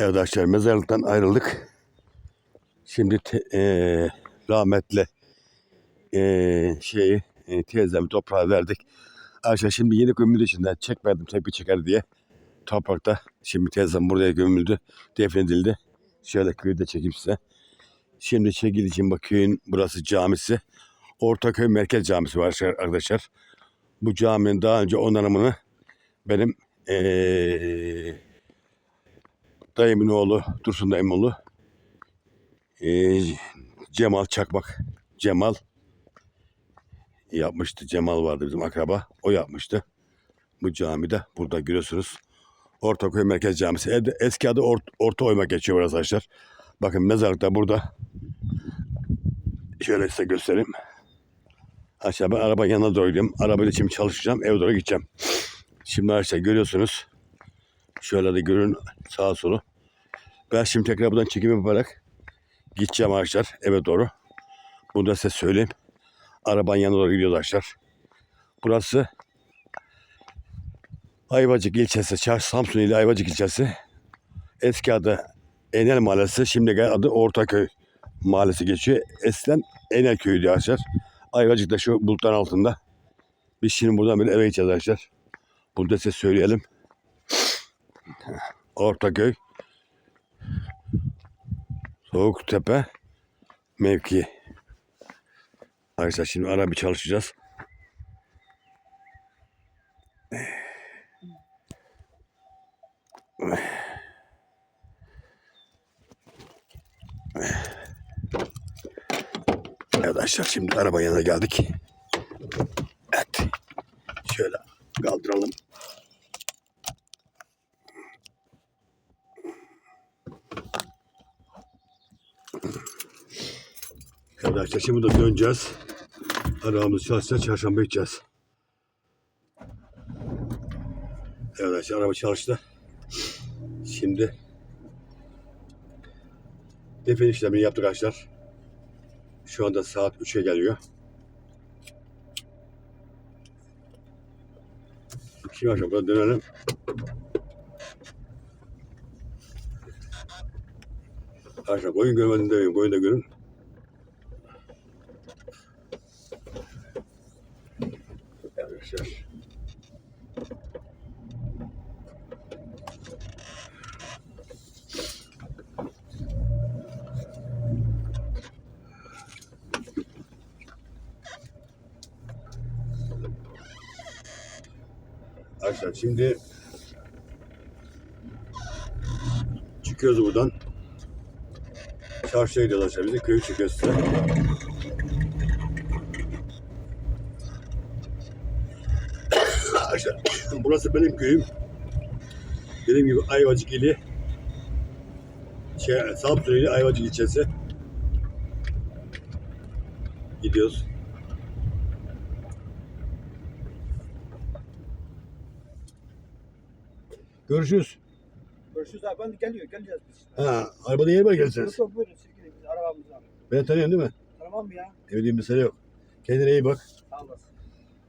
Evet arkadaşlar mezarlıktan ayrıldık. Şimdi te, eee, rahmetle eee şeyi e, teyzemi toprağa verdik. Arkadaşlar şimdi yeni gömüldü içinden çekmedim tek bir çeker diye. Toprakta şimdi teyzem buraya gömüldü. Defnedildi. Şöyle köyü de çekeyim size. Şimdi çekileceğim bak köyün burası camisi. Ortaköy Merkez Camisi var arkadaşlar. Bu caminin daha önce onarımını benim eee dayımın oğlu Dursun dayımın oğlu eee, Cemal Çakmak Cemal yapmıştı. Cemal vardı bizim akraba. O yapmıştı. Bu camide burada görüyorsunuz. Ortaköy Merkez Camisi. Eski adı Ort Orta Oyma geçiyor arkadaşlar. Bakın mezarlık da burada. Şöyle size göstereyim. Aşağı ben araba yanına doğru gidiyorum. Arabayla şimdi çalışacağım. Eve doğru gideceğim. Şimdi arkadaşlar görüyorsunuz. Şöyle de görün sağa solu. Ben şimdi tekrar buradan çekim yaparak gideceğim arkadaşlar eve doğru. Bunu da size söyleyeyim. Arabanın yanına doğru gidiyoruz arkadaşlar. Burası Ayvacık ilçesi, Çarşı Samsun ili Ayvacık ilçesi. Eski adı Enel Mahallesi, şimdi adı Ortaköy Mahallesi geçiyor. Eskiden Enel Köyü'ydü arkadaşlar. Ayvacık da şu bulutların altında. Biz şimdi buradan böyle eve gideceğiz arkadaşlar. Bunu da size söyleyelim. Ortaköy Soğuktepe mevki. Arkadaşlar şimdi ara bir çalışacağız. Evet arkadaşlar şimdi araba yanına geldik. Evet. Şöyle kaldıralım. Evet arkadaşlar şimdi de döneceğiz. Arabamız çalışsa çarşamba gideceğiz. Evet arkadaşlar araba çalıştı. Şimdi define işlemini yaptık arkadaşlar. Şu anda saat 3'e geliyor. Şimdi aşağı dönelim. Aşağı koyun görmedim demeyin. Koyun da görün. Arkadaşlar. Arkadaşlar şimdi çıkıyoruz buradan. Çarşıya gidiyoruz aşağı. Bizi köyü çıkıyoruz size. Arkadaşlar burası benim köyüm. Dediğim gibi Ayvacık ili. Şey, Samsun ili Ayvacık ilçesi. Gidiyoruz. Görüşürüz. Görüşürüz abi. Ben de geliyor. Geleceğiz biz. Ha, arabada yeri var gelseniz. Yok yok buyurun. Siz gidin. Biz arabamızı alın. Ben tanıyorum değil mi? Tamam mı ya? Evliyim mesele yok. Kendine iyi bak. Sağ olasın.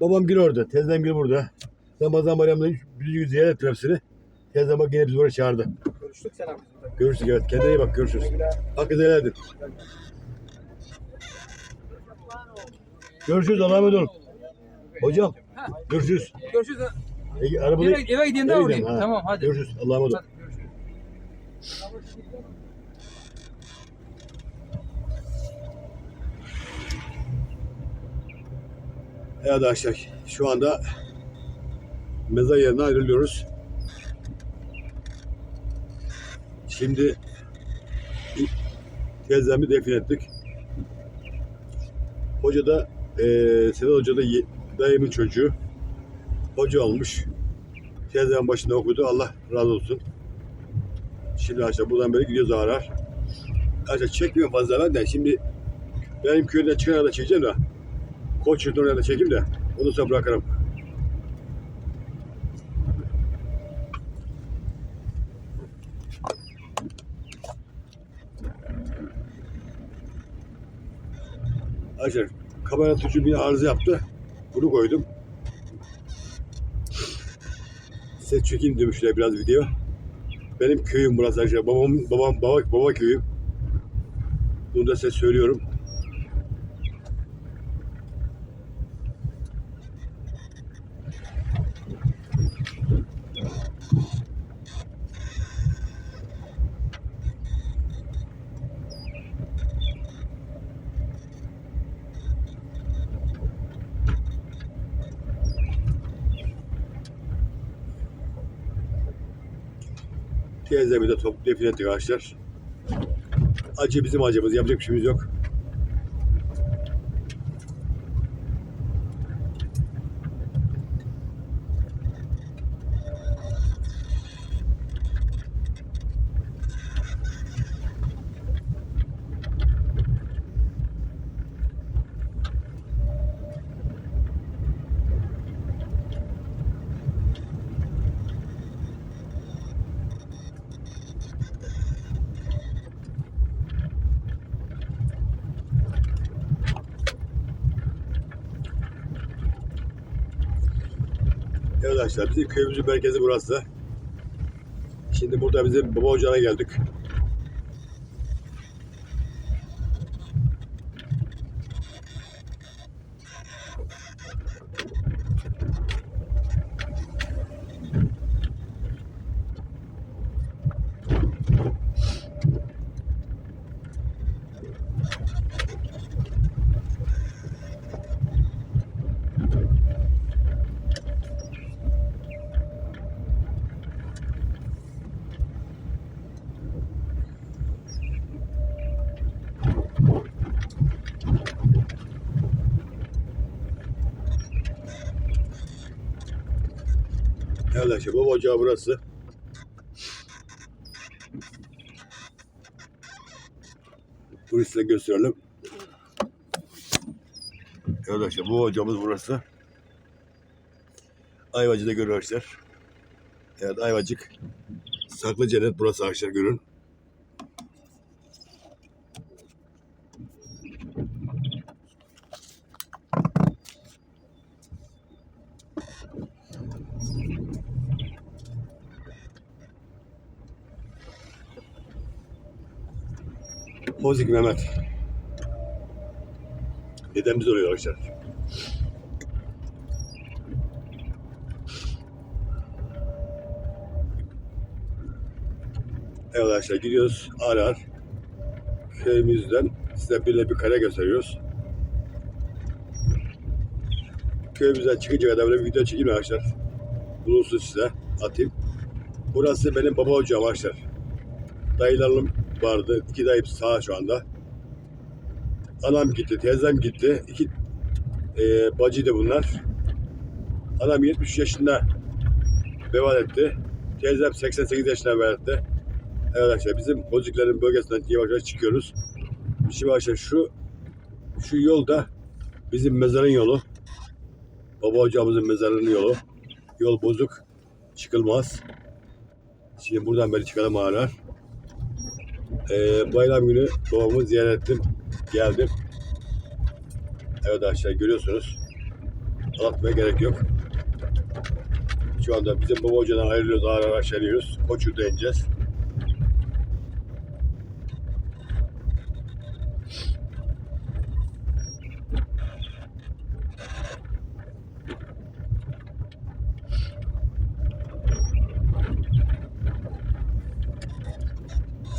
Babam gir orada. Teyzem gir burada. Ramazan bayramında bir gün ziyaret ettiler hepsini. Teyzem bak yine bizi buraya çağırdı. Görüştük selam. bizimle. Görüşürüz evet. Kendine iyi bak. Görüşürüz. Güle. Hakkınızı helal edin. Görüşürüz. Allah'a emanet olun. Hocam. Görüşürüz. Görüşürüz. E, arabada... Eve, eve gideyim de Eve uğrayayım. gidelim, ha. Tamam hadi. Görüşürüz. Allah'a emanet olun. Hadi, görüşürüz. Evet arkadaşlar şu anda mezar yerine ayrılıyoruz. Şimdi teyzemi defin ettik. Hoca da eee Sedat Hoca da ye- dayımın çocuğu. Hoca olmuş. Teyzemin başında okudu. Allah razı olsun. Şimdi arkadaşlar buradan böyle gidiyoruz ağır ağır. Arkadaşlar çekmiyorum fazla ben de. Şimdi benim köyden çıkan da çekeceğim de. Koç yurtunu oraya da çekeyim de. Ondan sonra bırakırım. Arkadaşlar kamera tutucu bir arıza yaptı. Bunu koydum. Ses çekeyim demişler biraz video. benim köyüm burası arkadaşlar. Babam, babam, baba, baba köyüm. Bunu da size söylüyorum. Teyzemi de define ettik arkadaşlar. Acı bizim acımız. Yapacak bir şeyimiz yok. Arkadaşlar bizim köyümüzün merkezi burası. Şimdi burada bizim baba ocağına geldik. Evet arkadaşlar baba ocağı burası. Size gösterelim. Arkadaşlar bu ocağımız burası. Ayvacı'da görün arkadaşlar. Evet Ayvacık. Saklı cennet burası arkadaşlar görün. Pozik Mehmet. Dedemiz oluyor arkadaşlar. Evet arkadaşlar gidiyoruz ağır. Köyümüzden size bir bir kare gösteriyoruz. Köyümüzden çıkınca kadar böyle bir video çekeyim arkadaşlar. Bulunsun size atayım. Burası benim baba ocağım arkadaşlar. Dayılarım vardı. İki dayım sağ şu anda. Anam gitti, teyzem gitti. İki e, bacıydı bunlar. Anam 73 yaşında vefat etti. Teyzem 88 yaşında vefat etti. Evet arkadaşlar bizim Bozukların bölgesinden yavaş yavaş çıkıyoruz. Şimdi arkadaşlar şu şu yolda bizim mezarın yolu. Baba hocamızın mezarının yolu. Yol bozuk. Çıkılmaz. Şimdi buradan beri çıkalım ağlar. Ee, bayram günü babamı ziyaret ettim. Geldim. Evet arkadaşlar görüyorsunuz. Anlatmaya gerek yok. Şu anda bizim baba hocadan ayrılıyoruz. Ağır ağır aşağı iniyoruz. Koçur'da. Evet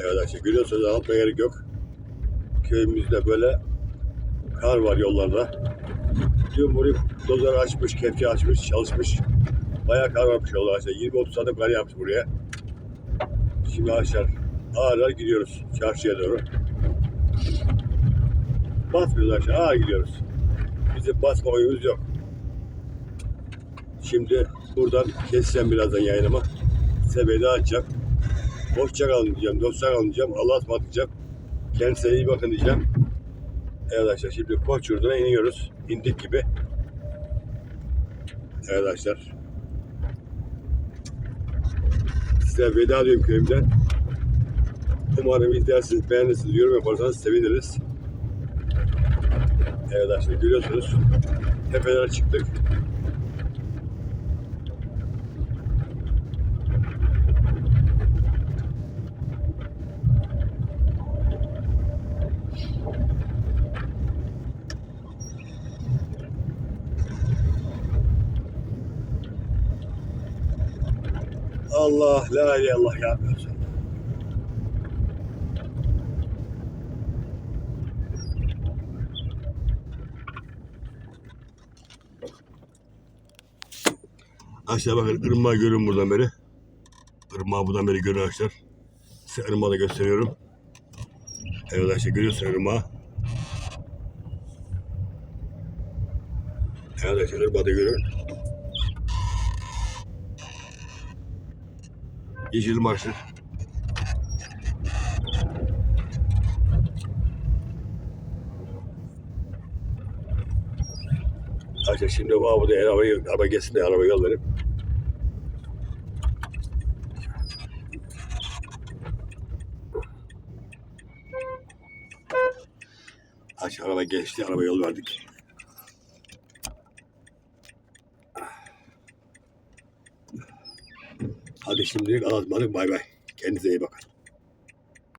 arkadaşlar görüyorsunuz anlatmaya gerek yok. Köyümüzde böyle kar var yollarda. Burayı dozer açmış, kepçe açmış, çalışmış. Bayağı kar varmış yolda arkadaşlar. 20-30 santim kar yağmış buraya. Şimdi arkadaşlar ağır ağır gidiyoruz çarşıya doğru. Basmıyoruz arkadaşlar ağır gidiyoruz. Bizim basma oyunumuz yok. Şimdi buradan keseceğim birazdan yayınımı. Size veda edeceğim. Hoşça kalın diyeceğim, dostça kalın diyeceğim, Allah'a ısmarladık diyeceğim. Kendinize iyi bakın diyeceğim. Evet arkadaşlar şimdi Koç Yurdu'na iniyoruz. İndik gibi. Arkadaşlar. Size veda ediyorum köyümden. Umarım izlersiniz, beğenirsiniz, yorum yaparsanız seviniriz. Evet arkadaşlar görüyorsunuz. Tepelere çıktık. İllallah, la illallah ya. Aşağı bakın ırmağı görün buradan beri. Irmağı buradan beri görün arkadaşlar. Size ırmağı da gösteriyorum. Evet arkadaşlar görüyorsun ırmağı. Evet arkadaşlar ırmağı da görün. Yeşil marşı. Arkadaşlar şimdi bu burada arabayı, araba geçsin de araba yol verip. Aç araba geçti, araba yol verdik. Hadi şimdilik anlatmadık, bay bay. Kendinize iyi bakın.